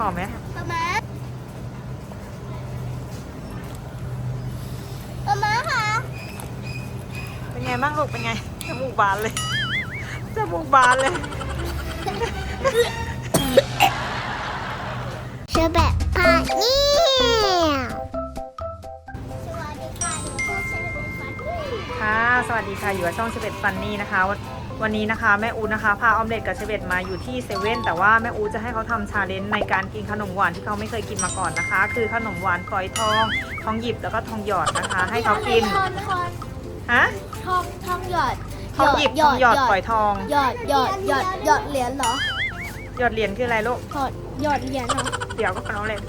หอมไหมป๊าม้าป๊าม้าค่ะ เป็นไงบ้างลูกเป็นไง จมูกบานเลย จมูกบานเลยเชอแบบพาเนี่ยสวัสดีค่ะหนูก็เชอแบบพาเนี่ยค่ะ สวัสดีค่ะ อยู่กับช่องเชเบตฟันนี่นะคะ วันวันนี้นะคะแม่อูนะคะพาออมเล็ตกับเชเบตมาอยู่ที่เซเว่นแต่ว่าแม่อูจะให้เขาทำชาเลนจ์ในการกินขนมหวานที่เขาไม่เคยกินมาก่อนนะคะ คือขนมหวานฝอยทองทองหยิบแล้วก็ทองหยอดนะคะ ให้เขากินทองทองฮะทองทองหยอดทองหยิบทองหยอดฝอยทอง หยอดหยอดหยอดหยอดเหรียญเหรอหยอดเหรียญคืออะไรลูกหยอดหยอดเหรียญเหรอเดี๋ยวก็ขนมเล็ต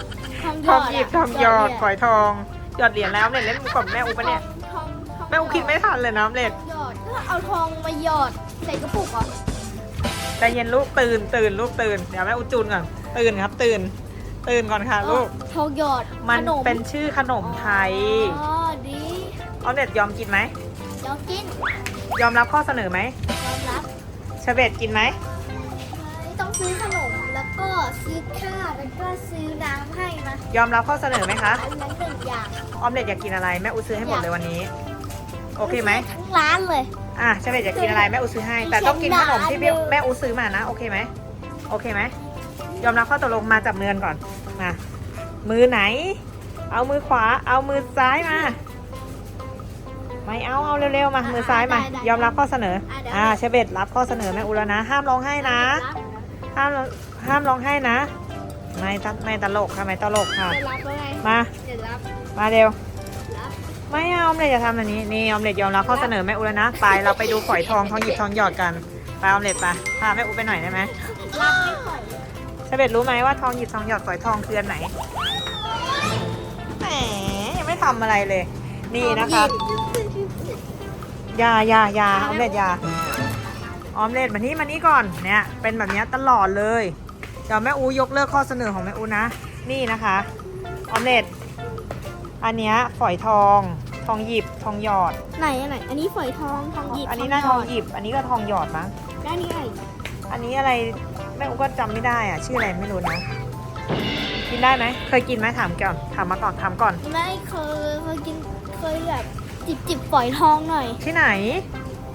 ทองหทยอองดหยิบะทองหยอดเหฝอยทอง หยอดเหรียญแล้วเนี่ยเล่นกับแม่อูปะเนี่ยทองทองแม่อูคิดไม่ทันเลยนะออมเล็ตหยอดก็เอาทองมาหยอด ใส่กระปุกเหรอใจเย็นลูกตื่นตื่นลูกตื่นเดี๋ยวแม่อูจูนก่อนตื่นครับตื่น ตื่นก่อนค่ะลูกทองหยอดมันขมเป็นชื่อขนมไทยอ๋อดีออมเล็ตยอมกินไหมเดี๋ยวกิน ยอมรับข้อเสนอไหมยอมรับเชเบตกินไหมต้องซื้อขนมแล้วก็ซื้อข้าวแล้วก็ซื้อน้ำให้นะยอมรับข้อเสนอไหมคะอันนั้นหนึ่งอย่างออมเล็ตอยากกินอะไรแม่อูซื้อให้หมดเลยวันนี้ โอเคไหมทั้งร้านเลย อะเชเบตอยากกินอะไรแม่อูซื้อให้ แต่ต้องกินขนมที่แม่อูซื้อมานะโอเคไหมโอเคไหมยอมรับข้อตกลงมาจับมือกันก่อนมามือไหน เอามือขวา เอามือซ้ายมา ไม่เอาเอาเร็วๆมามือซ้ายมา ยอมรับข้อเสนอ อ่าเชเบตรับข้อเสนอแม่อูแล้วนะ ห้ามร้องไห้นะ ห้ามห้ามร้องไห้นะไม่ตไม่ตลกค่ะไม่ตลกค่ะจะรับแล้วไงมาจะรับมาเร็วรับ ไม่เอาออมเล็ตอย่าทำแบบนี้นี่ออมเล็ตยอมรับข้อเสนอแม่อูแล้วนะไปเราไปดูฝอยทองทองหยิบทองหยอดกันไปออมเล็ตไปพาแม่อูไปหน่อยได้ไหมรับไม่ค่อยเชเบตรู้ไหมว่าทองหยิบทองหยอดฝอยทองคืออันไหนแหมยังไม่ทำอะไรเลย นี่นะคะอยาอยาอยาออมเล็ตอยาออมเล็ตมานี่มานี่ก่อนเนี่ยเป็นแบบนี้ตลอดเลยเดี๋ยวแม่อูยกเลิกข้อเสนอของแม่อูนะ นี่นะคะออมเล็ตอันเนี้ยฝอยทองท องหยิบทองหยอด ไหนอันไหน อันนี้ฝอยทองทองหยิบอันนี้น่าทองหยิบ อันนี้ก็ทองหยอดมั้งด้านนี้อะไรอันนี้อะไรแม่อูก็จำไม่ได้อะ ชื่ออะไรไม่รู้นะ กินได้ไหมเคยกินไหมถามก่อนถามมาก่อนถามก่อน ไม่เคยเคยกินเคยแบบจิบจิบฝอยทองหน่อย ที่ไหน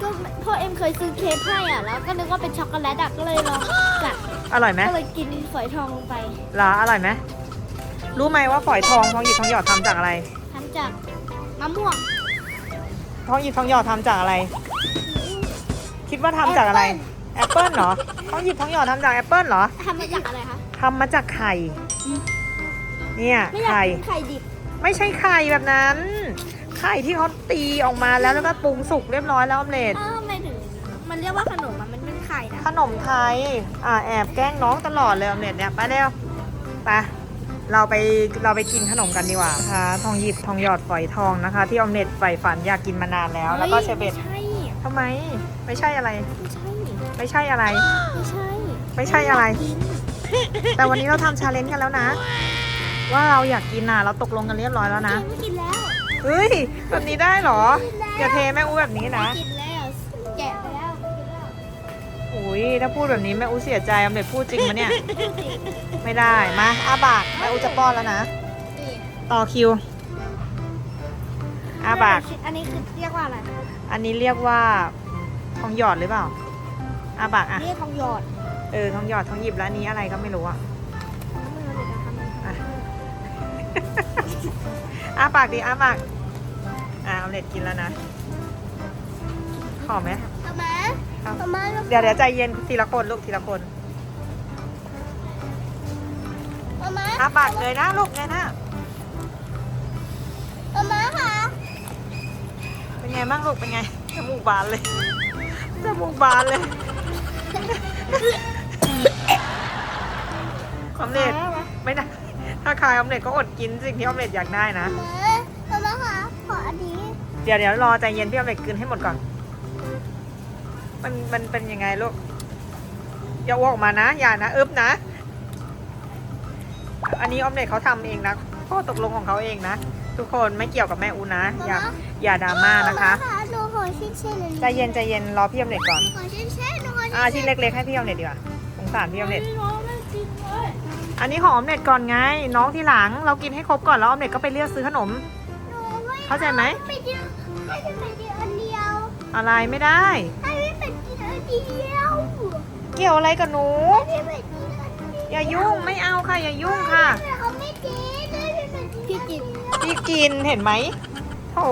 ก็พ่อเอ็มเคยซื้อเค้กให้อะแล้วก็นึกว่าเป็นช็อกโกแลตอะก็เลยลองกัดอร่อยไหมก็เลยกินฝอยทองลงไปเหรออร่อยไหมรู้ไหมว่าฝอยทองทองหยิบทองหยอดทำจากอะไร ทำจากมะม่วงทองหยิบทองหยอดทำจากอะไร คิดว่าทำจากอะไรแอปเปิลเหรอทองหยิบทองหยอดทำจากแอปเปิลเหรอทำมาจากอะไรคะทำมาจากไข่ เนี่ยไม่อยากไข่ กินไข่ดิบไม่ใช่ไข่แบบนั้น ไข่ที่เขาตีออกมาแล้วแล้วก็ปรุงสุกเรียบร้อยแล้วออมเล็ตอ้าวไม่ถึงมันเรียกว่าขนมอะมันเป็นไข่นะ ขนมไทย อ่าแอบแกล้งน้องตลอดเลยออมเล็ตเนี่ยไปเร็วไป เราไปเราไปกินขนมกันดีกว่านะคะทองหยิบทองหยอดฝอยทองนะคะ ที่ออมเล็ตใฝ่ฝันอยากกินมานานแล้ว แล้วก็เชเบตไม่ใช่ทำไม ไม่ใช่อะไร ไม่ใช่ ไม่ใช่อะไร ไม่ใช่ ไม่ใช่อะไรกินแต่วันนี้เราทำชาเลนจ์กันแล้วนะ ว่าเราอยากกินน่ะ เราตกลงกันเรียบร้อยแล้วนะไม่กินแล้ว เฮ้ยแบบนี้ได้เหรอ อย่าเทแม่อู้แบบนี้นะไม่กิน อุ้ยถ้าพูดแบบนี้แม่อู้เสียใจออมเล็ตพูดจริงมะเนี่ย ไม่ได้มาอาบากแม่อู้จะป้อนแล้วนะนี่ต่อคิวอาบาก อันนี้คือเรียกว่าอะไรอันนี้เรียกว่าทองหยอดหรือเปล่าอาบากอะเรียกทองหยอดเออทองหยอดทองหยิบแล้วอันนี้อะไรก็ไม่รู้อะอะอาปากดิอาปากอ่าออมเล็ตกินแล้วนะหอมไหมทำไม ครับทำไมเดี๋ยวเดี๋ยวใจเย็นทีละคนลูกทีละคนทำไมอาปากเลยนะลูกเลยนะทำไมคะเป็นไงบ้างลูกเป็นไงจมูกบานเลยจมูกบานเลยออมเล็ตไม่ได้ถ้าคายออมเล็ตก็อดกินสิ่งที่ออมเล็ตอยากได้นะทำไมทำไมคะขออันนี้เดี๋ยวเดี๋ยวรอใจเย็นพี่ออมเล็ตกินให้หมดก่อน มันมันเป็นยังไงลูกอย่าอ้วกออกมานะ อย่านะอึบนะ อันนี้ออมเล็ตเขาทำเองนะข้อตกลงของเขาเองนะ ทุกคนไม่เกี่ยวกับแม่อูนะ อย่าอย่าดราม่านะคะหนูขอชิ้นเช่นใจเย็นใจเย็นรอพี่ออมเล็ตก่อน ขอชิ้นเช่นหนูขออ่าชิ้นเล็กๆให้พี่ออมเล็ตดีกว่าสงสารพี่ออมเล็ตน้องไม่กจริงเลยอันนี้ของออมเล็ตก่อนไง น้องที่หลังเรากินให้ครบก่อนแล้วออมเล็ตก็ไปเลือกซื้อขนมหนูไม่เข้าใจไหมไม่เดียวให้พี่เป็ดกินอันเดียวอะไรไม่ได้ ให้พี่ เป็ดกินอันเดียวเกี่ยวอะไรกับหนูให้พี่เป็ดกินอันเดียวอย่ายุ่งไม่เอาค่ะ อย่ายุ่งค่ะแต่เขาไม่กินให้พี่เป็ดกินพี่กินพี่กินเห็นไหมโอ้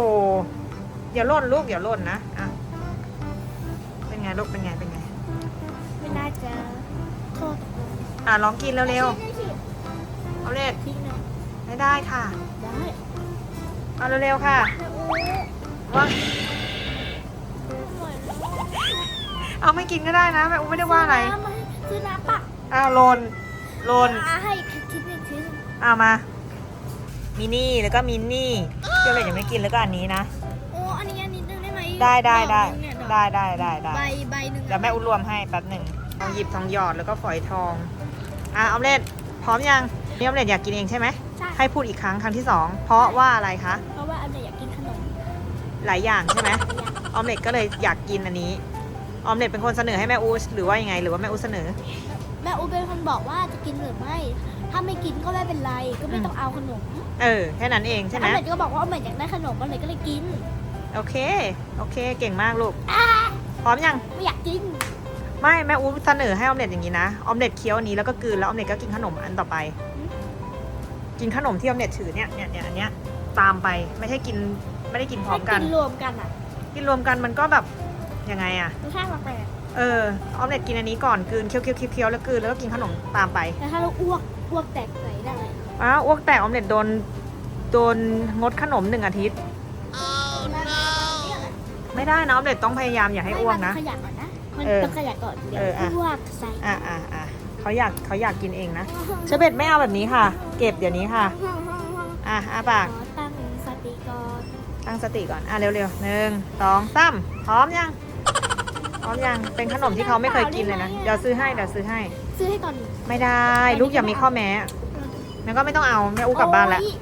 อย่าหล่นลูกอย่าหล่นนะอะเป็นไงลูกเป็นไงเป็นไงไม่น่าจะโทษอะลองกินเร็วไม่ใช่ๆเอาเล็ดทิ้งนะไม่ได้ค่ะได้เอาเร็วๆค่ะแต่โอ้ว่า เอาไม่กินก็ได้นะแม่อุ้มไม่ได้ว่าอะไรซื้น้ำมาให้ซื้อน้ำปะอ้าวหล่นหล่นอะให้คิดหนึ่งชิ้นเอามา มินี่แล้วก็มินนี่เชื่อเลยยังไม่กินแล้วก็อันนี้นะ โอ้อันนี้อันนี้นึงได้ไหมได้ได้ได้ดอกนึงเนี่ยดอกได้ได้ได้ได้ใบใบหนึ่งเดี๋ยวแม่อุ้รวมให้แป๊บหนึ่งทองหยิบทองหยอดแล้วก็ฝอยทอง อะออมเล็ตพร้อมยังนี่ออมเล็ตอยากกินเองใช่ไหมใช่ให้พูดอีกครั้งครั้งที่สองเพราะว่าอะไรคะ เพราะว่าอันเนี้ยอยากกินขนมหลายอย่างใช่ไหมออมเล็ตก็เลยอยากกินอันนี้ ออมเล็ตเป็นคนเสนอให้แม่อูหรือว่ายังไง หรือว่าแม่อูเสนอ แม่อูเป็นคนบอกว่าจะกินหรือไม่ ถ้าไม่กินก็ไม่เป็นไร ก็ไม่ต้องเอาขนม เออ แค่นั้นเองใช่ไหมอเมริก็บอกว่าอเมริอยากได้ขนมก็เลยก็เลยกิน โอเค โอเค เก่งมากลูกอ่าพร้อมยัง ไม่อยากกิน ไม่แม่อูเสนอให้ออมเล็ตอย่างนี้นะ ออมเล็ตเคี้ยวอันนี้แล้วก็กลืนแล้วออมเล็ตก็กินขนมอันต่อไป กินขนมที่ออมเล็ตถือเนี่ยเนี่ยเนี่ยอันเนี้ยตามไป ไม่ใช่กิน ไม่ได้กินพร้อมกันให้กินรวมกันอะ กินรวมกันมันก็แบบ ยังไงอะรสชาติแปลกเออออมเล็ตกินอันนี้ก่อนกลืนเคี้ยวเคี้ยวเคี้ยวเคี้ยวแล้วกลืนแล้วก็กินขนมตามไปๆแต่ถ้าเราอ้วกอ้วกแตกใส่ได้อ้าวอ้วกแตกออมเล็ตโดนโดนงดขนมหนึ่งอาทิตย์ ไม่ได้นะออมเล็ตต้องพยายามอย่าให้อ้วกนะไม่มันขยักก่อนนะมันเออต้องขยักก่อนเดี๋ยวเอออะ อ้วกใส่อะอะอะเขาอยากเขาอยากกินเองนะเชอร์เบตไม่เอาแบบนี้ค่ะ เก็บเดี๋ยวนี้ค่ะอะอาปาก ขอตั้งสติก่อนตั้งสติก่อน อะเร็วๆหนึ่งสองสามพร้อมยัง พร้อมยังเป็นขนมที่เขาไม่เคยกินเลยนะ เดี๋ยวซื้อให้เดี๋ยวซื้อให้ ซื้อให้ก่อนไม่ได้ ลูกอย่ามีข้อแม้งั้นก็ไม่ต้องเอาแม่อู้กลับบ้านแล้วโอ๊ย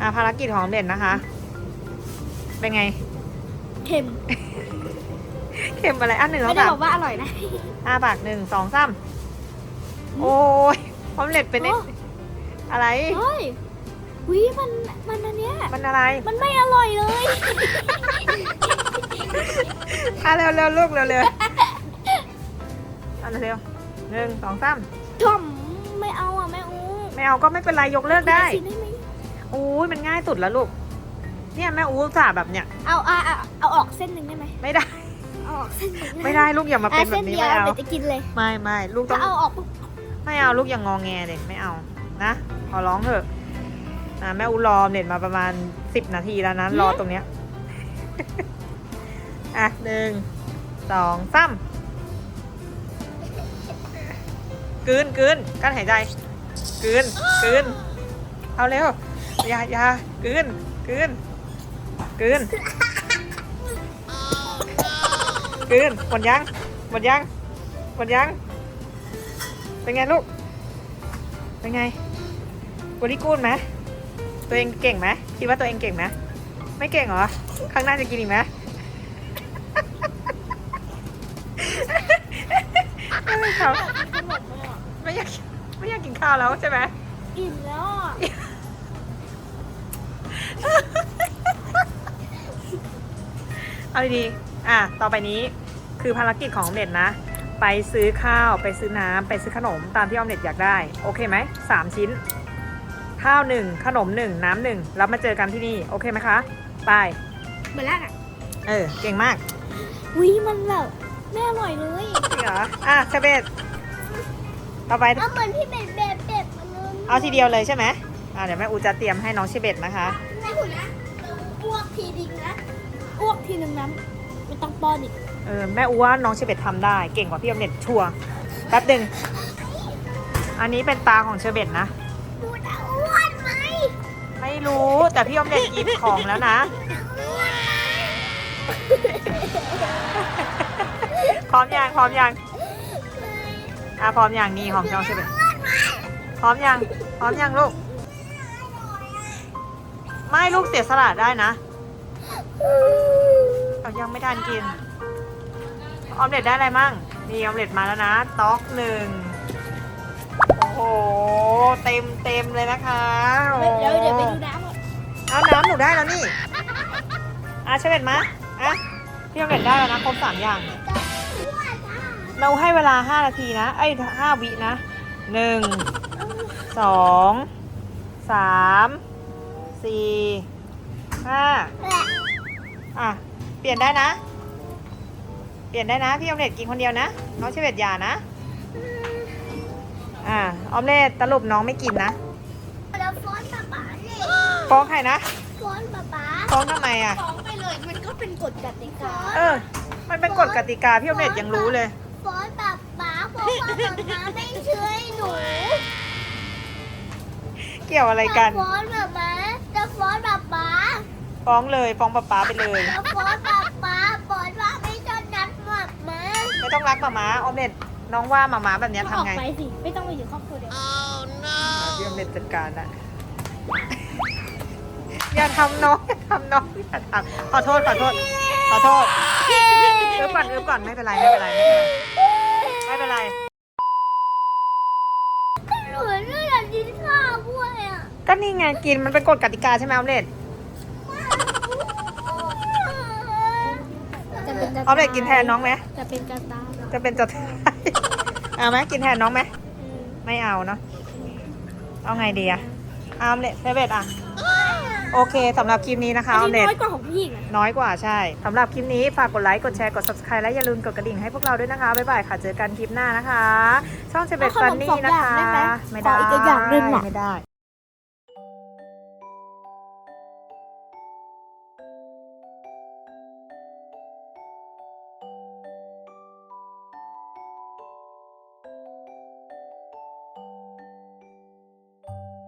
อะภารกิจของเด่นนะคะ เป็นไง เค็มเค็มอะไรอันหนึ่งไม่แล้วได้แบบบอกว่าอร่อยนะอะปากหนึ่งสองสามโอ้ยพร้อมเล็ดเป็นไงโอ้ อะไร เฮ้ยวิมันมันอันเนี้ยมันอะไร มันไม่อร่อยเลย อะเร็วๆลูกเร็วๆอะเร็วๆหนึ่งสองสามทอมไม่เอาอะแม่อูไม่เอาก็ไม่เป็นไรยกเลิกได้ชิ้นได้ไหมโอ้ยมันง่ายสุดแล้วลูก เนี่ยแม่อู้จ่าห์แบบเนี้ยเอาเอาเอาเอาออกเส้นหนึ่งได้ไหมไม่ได้เอาออกเส้นหนึ่งไม่ได้ลูกอย่ามาเป็นอะแบเส้บนนี้เดียวไม่เอาเดี๋ยวจะกินเลยไม่ไม่ลูกต้ถ้าองเอาออกปุ๊บไม่เอาลูกอย่างงองแงเลยไม่เอานะขอร้องเถอะอะแม่อูรอเน็ตมาประมาณสิบนาทีแล้วนะรอตรงเนี้ย อะหนึ่งสองสามกืนกืนกั้นหายใจกืนกืนเอาเร็วอย่าอย่ากืนกืนกืนกืนหมดยังหมดยังหมดยัง เป็นไงลูก เป็นไงวอลี่กูดไหมตัวเองเก่งไหมคิดว่าตัวเองเก่งไหมไม่เก่งเหรอ ข้างหน้าจะกินอีกไหม ไม่ครับไม่อยากไม่อยากกินข้าวแล้วใช่ไหมอิ่มแล้วอะเอาดีๆอะ ต่อไปนี้คือภารกิจของออมเล็ตนะ ไปซื้อข้าว ไปซื้อน้ำ ไปซื้อขนมตามที่ออมเล็ตอยากได้ โอเคไหม สามชิ้น ข้าวหนึ่ง ขนมหนึ่ง น้ำหนึ่ง แล้วมาเจอกันที่นี่ โอเคไหมคะ ไป เหมือนแรกอะ เออ เก่งมาก วิมันแบบ ไม่อร่อยเลยจริงเหรอ อะเชเบตต่อไป เอาเหมือนพี่เบ็ดเบ็ดเบ็ดมันเอาทีเดียวเลยใช่ไหมอะเดี๋ยวแม่อูจะเตรียมให้น้องเชเบตนะคะ แม่คุณนะอ้วกทีดิงนะอ้วกทีนึงน้ำไม่ต้องป้อนอีกเออแม่อูว่าน้องเชเบตทำได้ เก่งกว่าพี่ออมเล็ตชัวร์แป๊บหนึ่งอันนี้เป็นตาของเชเบตนะ ดูจะอ้วนไหมไม่รู้แต่พี่ออมเล็ตหยิบของแล้วนะ พร้อมยังพร้อมยังอะพร้อมยังนี่ของน้องเชเบตพร้อมยังพร้อมยังลูก ไม่ลูกเสียสละได้นะเอายังไม่ทันกิน ออมเล็ตได้อะไรมั่งนี่ออมเล็ตมาแล้วนะต๊อกหนึ่งเต็มเต็มเลยนะคะโอ้เดี๋ยวเดี๋ยวไปดูน้ำก่อนเอาน้ำหนูได้แล้วนี่อะเชเวตมาอะพี่ออมเล็ตได้แล้วนะครบสามอย่าง เราให้เวลาห้านาทีนะไอ้ห้าวินะหนึ่งสองสามสี่ห้าอะ เปลี่ยนได้นะ เปลี่ยนได้นะ พี่ออมเล็ตกินคนเดียวนะ น้องเชเวตอย่านะ อ่าออมเล็ตตลบน้องไม่กินนะแล้วฟ้อนป๊าป๊าเนี่ยฟ้องใครนะฟ้อนป๊าป๊าฟ้องทำไมอะ ฟ้องไปเลย มันก็เป็นกฎกติกา เออ มันเป็นกฎกติกาพี่ออมเล็ตยังรู้เลยฟ้อนป๊าป๊า เพราะว่าป๊าไม่ช่วยหนูเกี่ยวอะไรกัน จะฟ้อนป๊าป๊าจะฟ้อนป๊าป๊าฟ้องเลยฟ้องป๊าป๊าไปเลย จะฟ้อนป๊าป๊าฟ้อนว่าไม่ชอบนัดป๊าป๊าไม่ต้องรักหมาม้าออมเล็ตน้องว่าหมาม้าแบบเนี้ยออทำกไงไปสิ ไม่ต้องไปอยู่ครอบครัวเดียวพี่อมเล็ตจัดการอะอย่าทำน้องอย่าทำน้องอย่าทำขอโทษขอโทษขอโทษอึบก่อนอึบก่อนไม่เป็นไรไม่เป็นไรไม่เป็นไร ไม่เป็นไร หนูไม่อยากกินข้าวด้วยอะก็นี่ไงกินมันเป็นกฎกติกาใช่ไหมออมเล็ตจะเป็นออมเล็ตกินแทนน้องไหมจะเป็นกระตายจะเป็นจะเอาไหมกินแทนน้องไหมไม่เอาเนาะเอาไงดีอะเอาออมเล็ตเซเว่นอะ โอเคสำหรับคลิปนี้นะคะออมเล็ตน้อยกว่าของพี่อีกนะ น้อยกว่าใช่สำหรับคลิปนี้ฝากกดไลค์ กดแชร์ กด subscribe และอย่าลืมกดกระดิ่งให้พวกเราด้วยนะคะ บ๊ายบายค่ะ เจอกันคลิปหน้านะคะ ช่องเชเบตเอาขฟันนมนี่สองนะอย่างคะ ได้ไหมไม่ขได้ออีกอย่างหนึ่งอะไม่ได้